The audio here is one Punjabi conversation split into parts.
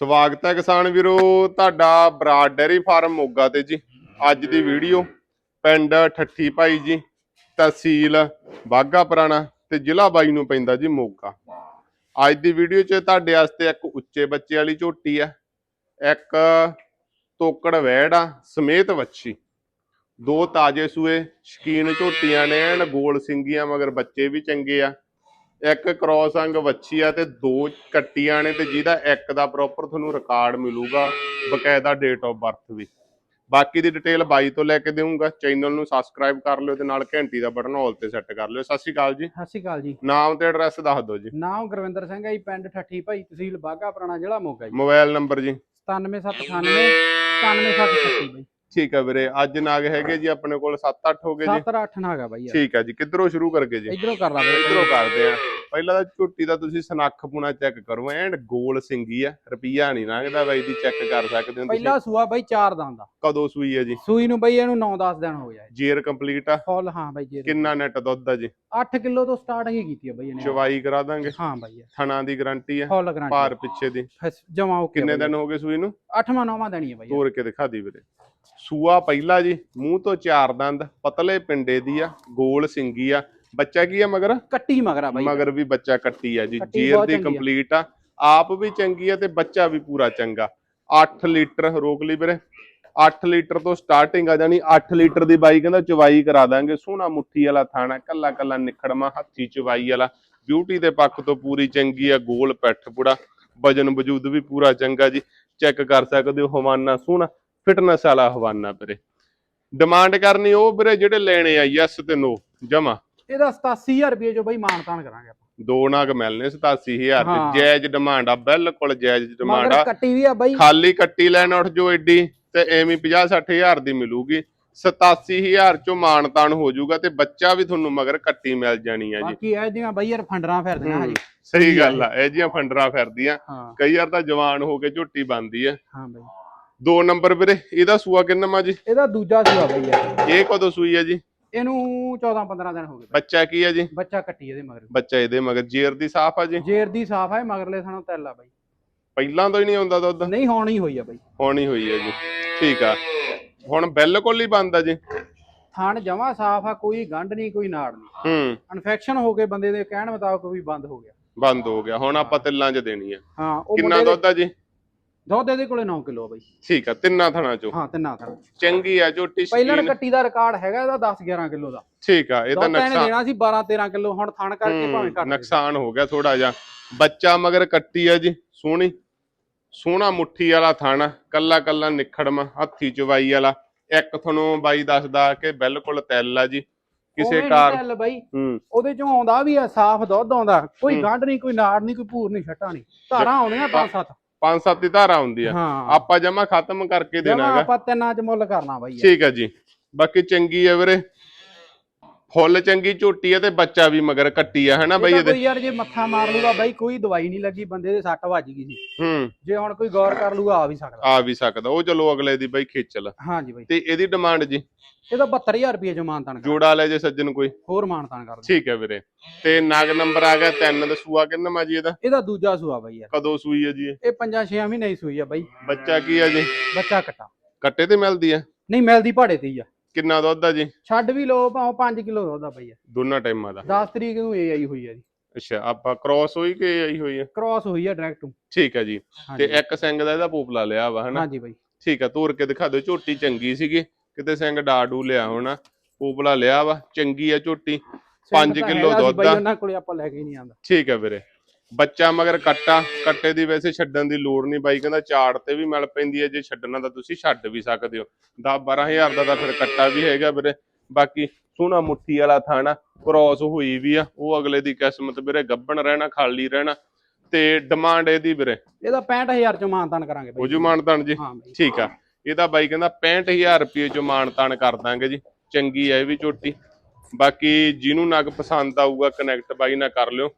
ਸਵਾਗਤ ਹੈ ਕਿਸਾਨ ਵੀਰੋ, ਤੁਹਾਡਾ ਬਰਾਡ ਡੈਰੀ ਫਾਰਮ ਮੋਗਾ ਤੇ ਜੀ। ਅੱਜ ਦੀ ਵੀਡੀਓ ਪਿੰਡ ਠੱਠੀ ਭਾਈ ਜੀ, ਤਹਿਸੀਲ ਬਾਗਾ ਪੁਰਾਣਾ ਤੇ ਜ਼ਿਲ੍ਹਾ ਬਾਈ ਨੂੰ ਪੈਂਦਾ ਜੀ ਮੋਗਾ। ਅੱਜ ਦੀ ਵੀਡੀਓ 'ਚ ਤੁਹਾਡੇ ਵਾਸਤੇ ਇੱਕ ਉੱਚੇ ਬੱਚੇ ਵਾਲੀ ਝੋਟੀ ਆ ਇੱਕ ਤੋਕੜ ਵੈੜ ਆ, ਸਮੇਤ ਵੱਛੀ। ਦੋ ਤਾਜੇ ਸੂਏ, ਸ਼ਕੀਨ ਝੋਟੀਆਂ ਨੇ ਐਨ ਗੋਲ ਸਿੰਗੀਆਂ ਮਗਰ ਬੱਚੇ ਵੀ ਚੰਗੇ ਆ। ਇੱਕ ਕ੍ਰੋਸ ਅੰਗ ਵੱਛੀ ਆ ਤੇ ਦੋ ਕੱਟੀਆਂ ਨੇ ਤੇ ਜਿਹਦਾ ਇੱਕ ਦਾ ਪ੍ਰੋਪਰ ਤੁਹਾਨੂੰ ਰਿਕਾਰਡ ਮਿਲੂਗਾ ਬਕਾਇਦਾ ਡੇਟ ਆਫ ਬਰਥ ਵੀ। ਬਾਕੀ ਦੀ ਡਿਟੇਲ ਬਾਈ ਤੋਂ ਲੈ ਕੇ ਦੇਵਾਂਗਾ ਚੈਨਲ ਨੂੰ ਸਬਸਕ੍ਰਾਈਬ ਕਰ ਲਿਓ ਤੇ ਨਾਲ ਘੰਟੀ ਦਾ ਬਟਨ ਹਾਲ ਤੇ ਸੈੱਟ ਕਰ ਲਿਓ। ਸਤਿ ਸ਼੍ਰੀ ਅਕਾਲ ਜੀ। ਸਤਿ ਸ਼੍ਰੀ ਅਕਾਲ ਜੀ। ਨਾਮ ਤੇ ਐਡਰੈਸ ਦੱਸ ਦਿਓ ਜੀ। ਨਾਮ ਗੁਰਵਿੰਦਰ ਸਿੰਘ ਹੈ ਜੀ ਪਿੰਡ ਠੱਠੀ ਭਾਈ ਤਹਿਸੀਲ ਬਾਗਾ ਪੁਰਾਣਾ ਜ਼ਿਲ੍ਹਾ ਮੋਗਾ ਜੀ। ਮੋਬਾਈਲ ਨੰਬਰ ਜੀ। 97798 97736 ਬਾਈ। ਠੀਕ ਹੈ ਵੀਰੇ ਅੱਜ ਨਾਗ ਹੈਗੇ ਜੀ ਆਪਣੇ ਕੋਲ 7-8 ਹੋ ਗਏ ਜੀ। 78 ਨਾਗਾ ਬਾਈ ਯਾਰ। ਠੀਕ ਹੈ ਜੀ ਕਿੱਧਰੋਂ ਸ਼ੁਰੂ ਕਰਕੇ ਜੀ? ਇਧਰੋਂ ਕਰ ਲਾ ਬਾਈ। ਇਧਰੋਂ ਕਰਦੇ ਆ। ਪਹਿਲਾਂ ਤਾਂ ਝੁੱਟੀ ਦਾ ਤੁਸੀਂ ਸਨੱਖ ਪੁਣਾ ਚੈੱਕ ਕਰੋ ਐਂਡ ਗੋਲ ਸਿੰਗੀ ਆ ਰੁਪਈਆ ਨਹੀਂ ਲੰਘਦਾ ਬਾਈ ਦੀ ਚੈੱਕ ਕਰ ਸਕਦੇ ਹੋ ਤੁਸੀਂ। ਪਹਿਲਾ ਸੂਆ ਬਾਈ ਚਾਰ ਦੰਦ ਦਾ। ਕਦੋਂ ਸੂਈ ਹੈ ਜੀ? ਸੂਈ ਨੂੰ ਬਾਈ ਇਹਨੂੰ 9-10 ਦਿਨ ਹੋ ਗਿਆ ਜੇਰ ਕੰਪਲੀਟ ਆ? ਫੁੱਲ ਹਾਂ ਬਾਈ ਜੀ ਕਿੰਨਾ ਨੈਟ ਦੁੱਧ ਆ ਜੀ? 8 ਕਿਲੋ ਤੋਂ ਸਟਾਰਟ ਹੀ ਕੀਤੀ ਆ ਬਾਈ ਇਹਨੇ। ਚਵਾਈ ਕਰਾ ਦਾਂਗੇ। ਹਾਂ ਬਾਈ ਥਣਾ ਦੀ ਗਾਰੰਟੀ ਆ। ਫੁੱਲ ਗਰੰਟੀ ਪਿੱਛੇ ਦੀ। ਜਮਾ ਓਕੇ ਕਿੰਨੇ ਦਿਨ ਹੋ ਗਏ ਸੂਈ ਨੂੰ? 8ਵਾਂ 9ਵਾਂ ਦਿਨ ਹੀ ਆ ਬਾਈ। ਤੋੜ ਕੇ ਦਿਖਾ ਦੀ ਵੀਰੇ। ਸੂਆ ਪਹਿਲਾ ਜੀ ਮੂੰਹ ਤੋਂ ਚਾਰ ਦੰਦ ਪਤਲੇ ਪਿੰਡੇ ਦੀ ਆ ਗੋਲ ਸਿੰਗੀ ਆ। ਬੱਚਾ ਕੀ ਆ ਮਗਰ? ਕੱਟੀ ਮਗਰਾ ਬਾਈ। ਮਗਰ ਵੀ ਬੱਚਾ ਕੱਟੀ ਆ ਜੀ ਕੱਟੀ ਜੇਰ ਬਹੁਤ ਦੀ ਚੰਗੀ ਆ। ਕੰਪਲੀਟ ਆ। ਆਪ ਵੀ ਚੰਗੀ ਆ ਤੇ ਬੱਚਾ ਵੀ ਪੂਰਾ ਚੰਗਾ। 8 ਲੀਟਰ ਰੋਕ ਲਈ ਵੀਰੇ। 8 ਲੀਟਰ ਤੋਂ ਸਟਾਰਟਿੰਗ ਆ ਜਾਣੀ 8 ਲੀਟਰ ਦੀ ਬਾਈ ਕਹਿੰਦਾ ਚਵਾਈ ਕਰਾ ਦਾਂਗੇ। ਸੋਹਣਾ ਮੁੱਠੀ ਵਾਲਾ ਥਾਣਾ ਕੱਲਾ ਕੱਲਾ ਨਿਖੜਮਾ ਹੱਥੀ ਚਵਾਈ ਵਾਲਾ। ਬਿਊਟੀ ਦੇ ਪੱਖ ਤੋਂ ਪੂਰੀ ਚੰਗੀ ਆ ਗੋਲ ਪੈਠ ਪੁੜਾ ਵਜਨ ਵਜੂਦ ਵੀ ਪੂਰਾ ਚੰਗਾ ਜੀ। ਚੈੱਕ ਕਰ ਸਕਦੇ ਹੋ ਹਵਾਨਾ ਸੋਹਣਾ ਫਿਟਨੈਸ ਵਾਲਾ ਹਵਾਨਾ ਵੀਰੇ। ਡਿਮਾਂਡ ਕਰਨੀ ਉਹ ਵੀਰੇ ਜਿਹੜੇ ਲੈਣੇ ਆ ਯੈਸ ਤੇ ਨੋ ਜਮਾ। ਇਹਦਾ 87000 ਰੁਪਏ ਜੋ ਬਾਈ ਮਾਨਤਾਨ ਕਰਾਂਗੇ ਆਪਾਂ। ਦੋ ਨਾਗ ਮਿਲਨੇ 87000 ਹਾਂ। ਤੇ ਜਾਇਜ਼ ਡਿਮਾਂਡ ਆ ਬਿਲਕੁਲ ਜਾਇਜ਼ ਡਿਮਾਂਡ ਆ। ਕੱਟੀ ਵੀ ਆ ਬਾਈ। ਖਾਲੀ ਕੱਟੀ ਲੈਣ ਉੱਠ ਜੋ ਏਡੀ ਤੇ ਐਵੇਂ 50 60000 ਦੀ ਮਿਲੂਗੀ। 87000 ਚੋਂ ਮਾਨਤਾਨ ਹੋ ਜਾਊਗਾ ਤੇ ਬੱਚਾ ਵੀ ਤੁਹਾਨੂੰ ਮਗਰ ਕੱਟੀ ਮਿਲ ਜਾਣੀ ਆ ਜੀ। ਬਾਕੀ ਇਹ ਜਿਹੀਆਂ ਬਾਈ ਯਾਰ ਫੰਡਰਾਂ ਫਿਰਦੀਆਂ ਹਜੇ। ਸਹੀ ਗੱਲ ਆ ਇਹ ਜੀਆਂ ਫੰਡਰਾਂ ਫਿਰਦੀਆਂ। ਹਾਂ। ਕਈ ਵਾਰ ਤਾਂ ਜਵਾਨ ਹੋ ਕੇ ਝੁੱਟੀ ਬੰਦੀ ਆ। ਹਾਂ ਬਾਈ। ਦੋ ਨੰਬਰ ਵੀਰੇ ਇਹਦਾ ਸੂਆ ਕਿੰਨਾ ਮਾ ਜੀ? ਇਹਦਾ ਦੂਜਾ ਸੂਆ ਬਾਈ ਯਾਰ ਇਹ ਕਦੋਂ ਸੂਈ ਆ ਜੀ? ਇਹਨੂੰ 14 15 ਦਿਨ ਹੋ ਗਏ ਬੱਚਾ ਕੀ ਆ ਜੀ? ਬੱਚਾ ਕੱਟੀ ਇਹਦੇ ਮਗਰ। ਬੱਚਾ ਇਹਦੇ ਮਗਰ। ਜੇਰ ਦੀ ਸਾਫ਼ ਆ ਜੀ? ਜੇਰ ਦੀ ਸਾਫ਼ ਹੈ ਮਗਰਲੇ ਸਾਨੂੰ ਤੈਲਾ ਬਾਈ। ਪਹਿਲਾਂ ਤੋਂ ਹੀ ਨਹੀਂ ਆਉਂਦਾ ਦੁੱਧ? ਨਹੀਂ ਹੋਣੀ ਹੋਈ ਆ ਬਾਈ। ਹੋਣੀ ਹੋਈ ਹੈ ਜੀ। ਠੀਕ ਆ। ਹੁਣ ਬਿਲਕੁਲ ਹੀ ਬੰਦ ਆ ਜੀ। ਥਣ ਜਮਾ ਸਾਫ਼ ਆ ਕੋਈ ਗੰਢ ਨਹੀਂ ਕੋਈ ਨਾੜ ਨਹੀਂ। ਹੂੰ। ਇਨਫੈਕਸ਼ਨ ਹੋ ਕੇ ਬੰਦੇ ਦੇ ਕਹਿਣ ਮੁਤਾਬਕ ਵੀ ਬੰਦ ਹੋ ਗਿਆ। ਬੰਦ ਹੋ ਗਿਆ। ਹੁਣ ਆਪਾਂ ਤਿੱਲਾਂ 'ਚ ਦੇਣੀ ਆ। ਹਾਂ ਉਹ ਕਿੰਨਾ ਮੁੰਡੇ ਦੇ- ਦੁੱਧ ਆ ਜੀ? ਦੁੱਧ ਇਹਦੇ ਕੋਲੇ 9 ਕਿਲੋ ਬਾਈ। ਠੀਕ ਆ ਤਿੰਨਾਂ ਥਣਾਂ 'ਚੋਂ। ਹਾਂ ਤਿੰਨਾਂ ਥਣ ਚੰਗੀ ਆ ਝੋਟੀ ਪਹਿਲਾਂ ਸ਼ਕੀਨ ਕੱਟੀ ਦਾ ਰਿਕਾਰਡ ਹੈਗਾ ਇਹਦਾ 10 11 ਕਿਲੋ ਦਾ। ਠੀਕ ਆ ਇਹ ਤਾਂ ਦੁੱਧ ਇਹਨੇ ਨੁਕਸਾਨ ਦੇਣਾ ਸੀ 12 13 ਕਿਲੋ ਹੁਣ ਥਣ ਕਰਕੇ ਭਾਵੇਂ ਘੱਟ। ਨੁਕਸਾਨ ਹੋ ਗਿਆ ਥੋੜਾ ਜਿਹਾ। ਬੱਚਾ ਮਗਰ ਕੱਟੀ ਆ ਜੀ ਸੋਹਣੀ। ਸੋਹਣਾ ਮੁੱਠੀ ਵਾਲਾ ਥਣ ਕੱਲਾ ਕੱਲਾ ਨਿਖੜਮਾ ਹੱਥੀ ਚਵਾਈ ਵਾਲਾ। ਇੱਕ ਤੁਹਾਨੂੰ ਬਾਈ ਦੱਸਦਾ ਕਿ ਬਿਲਕੁਲ ਤਿੱਲ ਆ ਜੀ ਕਿਸੇ ਉਵੇਂ ਨੀ ਕਾਰ ਗੱਲ ਬਾਈ। ਹੂੰ। ਉਹਦੇ ਚੋਂ ਆਉਂਦਾ ਵੀ ਆ ਸਾਫ਼ ਦੁੱਧ ਆਉਂਦਾ। ਕੋਈ ਹੂੰ। ਗੰਢ ਨਹੀਂ ਕੋਈ ਨਾੜ ਨਹੀਂ ਕੋਈ ਭੂਰ ਨਹੀਂ ਛੱਟਾ ਨਹੀਂ ਧਾਰਾਂ ਆਉਣੀਆਂ ਪੰਜ ਸੱਤ। ਪੰਜ ਸੱਤ ਹੀ ਧਾਰਾ ਹੁੰਦੀ ਆ। ਹਾਂ। ਆਪਾਂ ਜਮਾ ਖਤਮ ਕਰਕੇ ਦੇਣਾ ਜਮਾ ਹੈਗਾ ਆਪਾਂ ਤਿੰਨਾਂ ਚ ਮੁੱਲ ਕਰਨਾ ਬਾਈ। ਠੀਕ ਹੈ ਜੀ। ਬਾਕੀ ਚੰਗੀ ਹੈ ਵੀਰੇ। ਫੁੱਲ ਚੰਗੀ ਝੋਟੀ ਹੈ ਤੇ ਬੱਚਾ ਵੀ ਮਗਰ ਕੱਟੀ ਹੈ ਹਨਾ ਬਈ ਇਹਦੇ? ਕੋਈ ਯਾਰ ਜੇ ਮੱਥਾ ਮਾਰ ਲੂਗਾ ਬਾਈ ਕੋਈ ਦਵਾਈ ਨਹੀਂ ਲੱਗੀ ਬੰਦੇ ਦੇ ਸੱਟ ਵੱਜ ਗਈ ਸੀ। ਹੂੰ। ਜੇ ਹੁਣ ਕੋਈ ਗੌਰ ਕਰ ਲੂਗਾ ਆ ਵੀ ਸਕਦਾ। ਆ ਵੀ ਸਕਦਾ ਉਹ ਚਲੋ ਅਗਲੇ ਦੀ ਬਈ ਖੇਚਲ ਹਾਂਜੀ ਬਾਈ। ਤੇ ਇਹਦੀ ਡਿਮਾਂਡ ਜੀ? ਇਹਦਾ 72000 ਰੁਪਏ ਜੋ ਮਾਨਤਾਨ ਕਰ ਜੋੜਾ ਲੈ ਜੇ ਸੱਜਣ ਕੋਈ। ਹੋਰ ਮਾਨਤਾਨ ਕਰ ਠੀਕ ਹੈ ਵੀਰੇ। ਤੇ ਨਗ ਨੰਬਰ ਆ ਗਿਆ ਤਿੰਨ ਦਾ ਸੂਆ ਕਿੰਨਾ ਮਾ ਜੀ ਇਹਦਾ? ਇਹਦਾ ਦੂਜਾ ਸੂਆ ਬਾਈ ਯਾਰ। ਕਦੋਂ ਸੂਈ ਹੈ ਜੀ ਇਹ? ਇਹ ਪੰਜਾਂ ਛੇਆਂ ਮਹੀਨੇ ਦੀ ਸੂਈ ਆ ਬਾਈ। ਬੱਚਾ ਕੀ ਹੈ ਜੀ? ਬੱਚਾ ਕੱਟਾ। ਕੱਟੇ ਤੇ ਮਿਲਦੀ ਹੈ ਨਹੀਂ ਮਿਲਦੀ ਭਾੜੇ ਤੇ ਹੀ ਆ। ਕਿੰਨਾ ਦੁੱਧ ਆ ਜੀ? ਛੱਡ ਵੀ ਲੋ ਭਾਵੇਂ 5 ਕਿਲੋ ਦੁੱਧ ਆ ਬਾਈ। ਯਾਰ। ਦੋਨਾਂ ਟਾਈਮਾਂ ਦਾ। 10 ਤਰੀਕ ਨੂੰ ਇਹ ਆਈ ਹੋਈ ਆ ਜੀ। ਅੱਛਾ ਆਪਾਂ ਕ੍ਰਾਸ ਹੋਈ ਕਿ ਆਈ ਹੋਈ ਹੈ ਕ੍ਰਾਸ ਹੋਈ ਆ ਡਾਇਰੈਕਟ ਠੀਕ ਹੈ ਜੀ। ਤੇ ਇੱਕ ਸਿੰਘ ਦਾ ਇਹਦਾ ਪੋਪਲਾ ਲਿਆ ਵਾ ਹਨਾ? ਹਾਂਜੀ ਬਾਈ। ਠੀਕ ਆ ਤੋਰ ਕੇ ਦਿਖਾ ਦਿਓ ਝੋਟੀ ਚੰਗੀ ਸੀਗੀ। ਕਿਤੇ ਸਿੰਘ ਡਾਡੂ ਲਿਆ ਹੋਣਾ ਪੋਪਲਾ ਲਿਆ ਵਾ ਚੰਗੀ ਆ ਝੋਟੀ। ਪੰਜ ਸਿੰਘ ਤਾਂ ਕਿੱਲੋ ਹੈਗਾ ਸੀ ਦੁੱਧ ਬਾਈ ਆ। ਉਹਨਾਂ ਕੋਲੇ ਆਪਾਂ ਲੈ ਕੇ ਨਹੀਂ ਆਂਦਾ ਠੀਕ ਹੈ ਵੀਰੇ। ਬੱਚਾ ਮਗਰ ਕੱਟਾ ਕੱਟੇ ਦੀ ਵੈਸੇ ਛੱਡਣ ਦੀ ਲੋੜ ਨਹੀਂ ਬਾਈ ਕਹਿੰਦਾ ਚਾੜ ਤੇ ਵੀ ਮਿਲ ਪੈਂਦੀ ਹੈ ਜੇ ਛੱਡਣਾ ਤਾਂ ਤੁਸੀਂ ਛੱਡ ਵੀ ਸਕਦੇ ਹੋ। 10 12000 ਦਾ ਤਾਂ ਫਿਰ ਕੱਟਾ ਵੀ ਹੈਗਾ ਵੀਰੇ। ਬਾਕੀ ਸੋਹਣਾ ਮੁੱਠੀ ਵਾਲਾ ਥਾਣਾ ਕ੍ਰੋਸ ਹੋਈ ਵੀ ਆ ਉਹ ਅਗਲੇ ਦੀ ਕਿਸਮਤ ਵੀਰੇ ਗੱਬਣ ਰਹਿਣਾ ਖਾਲੀ ਰਹਿਣਾ ਤੇ ਡਿਮਾਂਡ ਇਹਦੀ ਵੀਰੇ। ਇਹਦਾ 65000 ਚ ਮਾਨਤਾਨ ਕਰਾਂਗੇ ਹੋ ਬਾਈ ਜੂ ਮਾਨਤਾਨ ਜੀ ਠੀਕ ਆ। ਇਹਦਾ ਬਾਈ ਕਹਿੰਦਾ 65000 ਰੁਪਏ ਚ ਮਾਨਤਾਨ ਕਰ ਦਾਂਗੇ ਜੀ। ਚੰਗੀ ਆ ਇਹ ਵੀ ਝੋਟੀ। ਬਾਕੀ ਜਿਹਨੂੰ ਨਗ ਪਸੰਦ ਆਊਗਾ ਕਨੈਕਟ ਬਾਈ ਨਾਲ ਕਰ ਲਿਓ।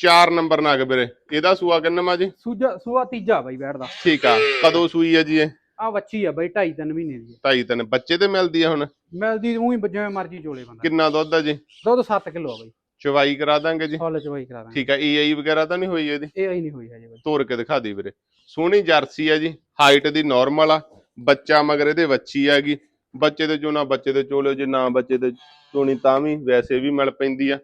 ਚਾਰ ਨੰਬਰ ਨਗ ਵੀਰੇ। ਇਹਦਾ ਸੂਆ ਕਿੰਨਾ ਮਾ ਜੀ? ਸੂਜਾ ਸੂਆ ਤੀਜਾ ਬਾਈ ਬੈਠਦਾ ਠੀਕ ਆ। ਕਦੋਂ ਸੂਈ ਹੈ ਜੀ ਇਹ? ਆ ਵੱਛੀ ਆ ਬਾਈ 2.5 3 ਮਹੀਨੇ ਦੀ ਆ। ਢਾਈ ਤਿੰਨ। ਬੱਚੇ ਤੇ ਮਿਲਦੀ ਆ ਹੁਣ? ਮਿਲਦੀ ਉਹੀ ਜਿਵੇਂ ਮਰਜ਼ੀ ਚੋਲੇ ਬੰਦਾ। ਕਿੰਨਾ ਦੁੱਧ ਆ ਜੀ? ਦੁੱਧ 7 ਕਿਲੋ ਆ ਬਾਈ। ਚਵਾਈ ਕਰਾ ਦਾਂਗੇ ਜੀ। ਫੁੱਲ ਚਵਾਈ ਕਰਾ ਦਾਂਗੇ। ਠੀਕ ਆ। ਏਆਈ ਵਗੈਰਾ ਤਾਂ ਨਹੀਂ ਹੋਈ ਇਹਦੀ? ਇਹ ਹੀ ਨਹੀਂ ਹੋਈ ਹਜੇ ਬਾਈ। ਤੋਰ ਕੇ ਦਿਖਾ ਦੀ ਵੀਰੇ। ਸੋਹਣੀ ਜਰਸੀ ਆ ਜੀ। ਹਾਈਟ ਦੀ ਨਾਰਮਲ ਆ। ਬੱਚਾ ਮਗਰ ਇਹਦੇ ਵੱਛੀ ਹੈਗੀ ਬੱਚੇ ਦੇ ਚੋਣਾ ਬੱਚੇ ਦੇ ਚੋਲੋ ਜੇ ਨਾ ਬੱਚੇ ਦੇ ਚੋਣੀ ਤਾਂ ਵੀ ਵੈਸੇ ਵੀ ਮਿਲ ਪੈਂਦੀ ਆ।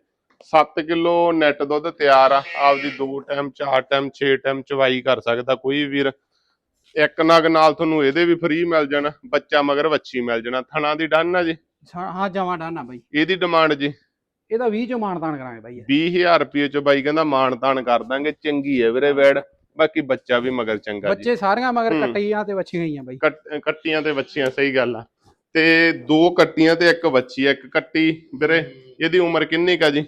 7 ਕਿਲੋ ਨੈਟ ਦੁੱਧ ਤਿਆਰ ਆ। ਆਪਦੀ 2 ਟਾਈਮ 4 ਟਾਈਮ 6 ਟਾਈਮ ਚਵਾਈ ਕਰ ਸਕਦਾ ਕੋਈ ਵੀਰ। ਇੱਕ ਨਗ ਨਾਲ ਤੁਹਾਨੂੰ ਇਹਦੇ ਵੀ ਫ੍ਰੀ ਮਿਲ ਜਾਣਾ ਬੱਚਾ ਮਗਰ ਵੱਛੀ ਮਿਲ ਜਾਣਾ। ਥਣਾ ਦੀ ਡਨ ਆ ਜੀ। ਹਾਂ ਜਮਾ ਡਾਨਾ ਬਾਈ। ਇਹਦੀ ਡਿਮਾਂਡ ਜੀ। ਇਹਦਾ 20 ਚੋਂ ਮਾਨਤਾਨ ਕਰਾਂਗੇ ਬਾਈ। 20000 ਰੁਪਏ ਚ ਬਾਈ ਕਹਿੰਦਾ ਮਾਣ ਤਾਣ ਕਰ ਦਾਂਗੇ। ਚੰਗੀ ਹੈ ਵੀਰੇ ਵੈੜ। ਬਾਕੀ ਬੱਚਾ ਵੀ ਮਗਰ ਚੰਗਾ ਜੀ। ਬੱਚੇ ਸਾਰੀਆਂ ਮਗਰ। ਕੱਟੀਆਂ ਤੇ ਵੱਛੀਆਂ ਹੀ ਆ ਬਾਈ। ਕੱਟ- ਕੱਟੀਆਂ ਤੇ ਵੱਛੀਆਂ ਸਹੀ ਗੱਲ ਆ। ਤੇ ਦੋ ਕੱਟੀਆਂ ਤੇ ਇੱਕ ਵੱਛੀ ਆ ਇੱਕ ਕੱਟੀ। ਵੀਰੇ ਇਹਦੀ ਉਮਰ ਕਿੰਨੀ ਕਾ ਜੀ?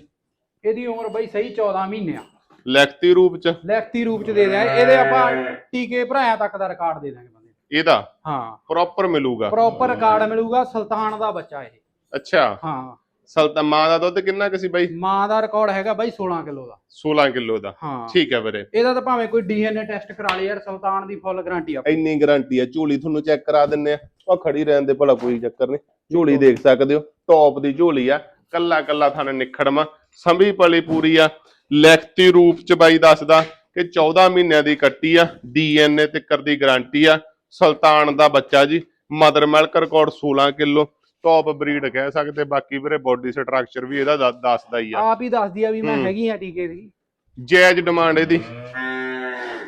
ਇਹਦੀ ਉਮਰ ਬਾਈ ਸਹੀ 14 ਮਹੀਨੇ ਆ ਲਿਖਤੀ ਰੂਪ ਚ। ਲੈਖਤੀ ਰੂਪ ਚ ਦੇ ਦਿਆਂਗੇ ਇਹਦੇ ਆਪਾਂ ਟੀਕੇ ਭਰਾਇਆ ਤੱਕ ਦਾ ਰਿਕਾਰਡ ਦੇ ਦਾਂਗੇ ਬੰਦੇ ਨੂੰ। ਇਹਦਾ? ਹਾਂ। ਪ੍ਰੋਪਰ ਮਿਲੂਗਾ। ਪ੍ਰੋਪਰ ਰਿਕਾਰਡ ਮਿਲੂਗਾ ਸੁਲਤਾਨ ਦਾ ਬੱਚਾ ਇਹ। ਅੱਛਾ। ਹਾਂ। ਸਲਤਾ ਮਾਂ ਦਾ ਦੁੱਧ ਕਿੰਨਾ ਕੁ ਸੀ ਬਾਈ? ਮਾਂ ਦਾ ਰਿਕਾਰਡ ਹੈਗਾ ਬਾਈ 16 ਕਿਲੋ ਦਾ। 16 ਕਿਲੋ ਦਾ। ਹਾਂ। ਠੀਕ ਹੈ ਵੀਰੇ। ਇਹਦਾ ਤਾਂ ਭਾਵੇਂ ਕੋਈ ਡੀਐਨਏ ਟੈਸਟ ਕਰਾ ਲੇ ਯਾਰ ਸੁਲਤਾਨ ਦੀ ਫੁੱਲ ਗਾਰੰਟੀ ਆ ਇੰਨੀ ਗਾਰੰਟੀ ਆ। ਝੋਲੀ ਤੁਹਾਨੂੰ ਚੈੱਕ ਕਰਾ ਦਿੰਨੇ ਆ। ਉਹ ਖੜੀ ਰਹਿਣ ਦੇ ਭਲਾ ਕੋਈ ਚੱਕਰ ਨਹੀਂ। ਝੋਲੀ ਦੇਖ ਸਕਦੇ ਹੋ। ਟੌਪ ਦੀ ਝੋਲੀ ਆ। ਕੱਲਾ ਕੱਲਾ ਥਣ ਨਿਖੜਮਾ ਸੰਭੀ ਪਲੀ ਪੂਰੀ ਆ। ਲਿਖਤੀ ਰੂਪ ਚ ਬਾਈ ਦੱਸਦਾ ਕਿ 14 ਮਹੀਨਿਆਂ ਦੀ ਕੱਟੀ ਆ ਡੀਐਨਏ ਤੇ ਕਰ ਦੀ ਗਾਰੰਟੀ ਆ। ਸੁਲਤਾਨ ਦਾ ਬੱਚਾ ਜੀ mother milk record 16 kilo top breed ਕਹਿ ਸਕਦੇ। ਬਾਕੀ ਵੀਰੇ ਬੋਡੀ ਸਟਰਕਚਰ ਵੀ ਇਹਦਾ ਦੱਸ- ਦੱਸਦਾ ਹੀ ਆ। ਆਪ ਹੀ ਦੱਸਦੀ ਆ ਵੀ ਮੈਂ। ਹੈਗੀ ਆ ਟੀਕੇ ਦੀ। ਜਾਇਜ਼ ਡਿਮਾਂਡ ਇਹਦੀ।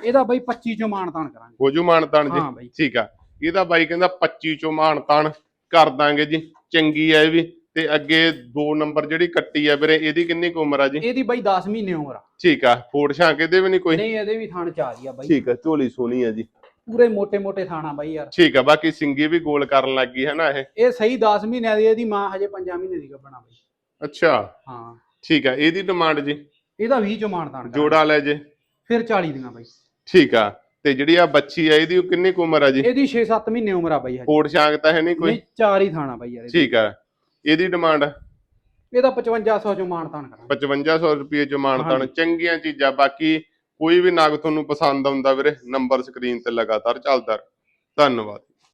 ਇਹਦਾ ਬਾਈ 25 ਚੋਂ ਮਾਨਤਾਨ ਕਰਾਂਗੇ। ਹੋ ਜੂ ਮਾਨਤਾਨ ਜੀ। ਠੀਕ ਆ। ਇਹਦਾ ਬਾਈ ਕਹਿੰਦਾ 25 ਚੋਂ ਮਾਨਤਾਨ ਕਰ ਦਾਂਗੇ ਜੀ। ਚੰਗੀ ਆ ਇਹ ਵੀ। ਤੇ ਅੱਗੇ 2 ਨੰਬਰ ਜਿਹੜੀ ਕੱਟੀ ਆ ਵੀਰੇ ਇਹਦੀ ਕਿੰਨੀ ਕੁ ਉਮਰ ਆ ਜੀ? ਇਹਦੀ ਬਾਈ 10 ਮਹੀਨੇ ਉਮਰ ਆ। ਠੀਕ ਆ ਫੋੜ ਛਾਂਕ ਇਹਦੇ ਵੀ ਨਹੀਂ ਕੋਈ? ਨਹੀਂ ਇਹਦੇ ਵੀ ਥਣ ਚਾਰੀ ਆ ਬਾਈ। ਠੀਕ ਆ ਝੋਲੀ ਸੋਹਣੀ ਆ ਜੀ। ਪੂਰੇ ਮੋٹے-ਮੋٹے ਥਾਣਾ ਬਾਈ ਯਾਰ। ਠੀਕ ਆ ਬਾਕੀ ਸਿੰਗੀ ਵੀ ਗੋਲ ਕਰਨ ਲੱਗ ਗਈ ਹੈ ਇਹ? ਇਹ ਸਹੀ 10 ਮਹੀਨਿਆਂ ਦੀ ਇਹਦੀ ਮਾਂ ਹਜੇ 5 ਮਹੀਨੇ ਦੀ ਗੱਭਣਾ ਬਾਈ। ਅੱਛਾ। ਹਾਂ। ਠੀਕ ਆ ਇਹਦੀ ਡਿਮਾਂਡ ਜੀ? ਇਹਦਾ 20 ਚ ਮਾਨਦਾਨ ਜੋੜਾ ਲੈ ਜੇ। ਫਿਰ 40 ਦੀਆਂ ਬਾਈ। ਠੀਕ ਆ ਤੇ ਜਿਹੜੀ ਆ ਬੱਚੀ ਆ ਇਹਦੀ ਕਿੰਨੀ ਉਮਰ ਆ ਜੀ? ਇਹਦੀ 6-7 ਮਹੀਨੇ ਉਮਰ ਆ ਬਾਈ ਹਜੇ। ਕੋਟ ਸ਼ਾਂਗ ਤਾਂ ਹੈ ਨਹੀਂ ਕੋਈ? ਨਹੀਂ ਚਾਰ ਹੀ ਥਾਣਾ ਬਾਈ ਯਾਰ ਠੀਕ ਆ ਇਹਦੀ ਡਿਮਾਂਡ ਇਹਦਾ 5500 ਚੋਂ ਮਾਨਤਾਨ ਕਰਾਂਗੇ। 5500 ਰੁਪਏ ਚ ਮਾਨਤਾਨ ਚੰਗੀਆਂ ਚੀਜ਼ਾਂ ਬਾਕੀ ਕੋਈ ਵੀ ਨਗ ਤੁਹਾਨੂੰ ਪਸੰਦ ਆਉਂਦਾ ਵੀਰੇ ਨੰਬਰ ਸਕਰੀਨ ਤੇ ਲਗਾਤਾਰ ਚੱਲਦਾ। ਧੰਨਵਾਦ।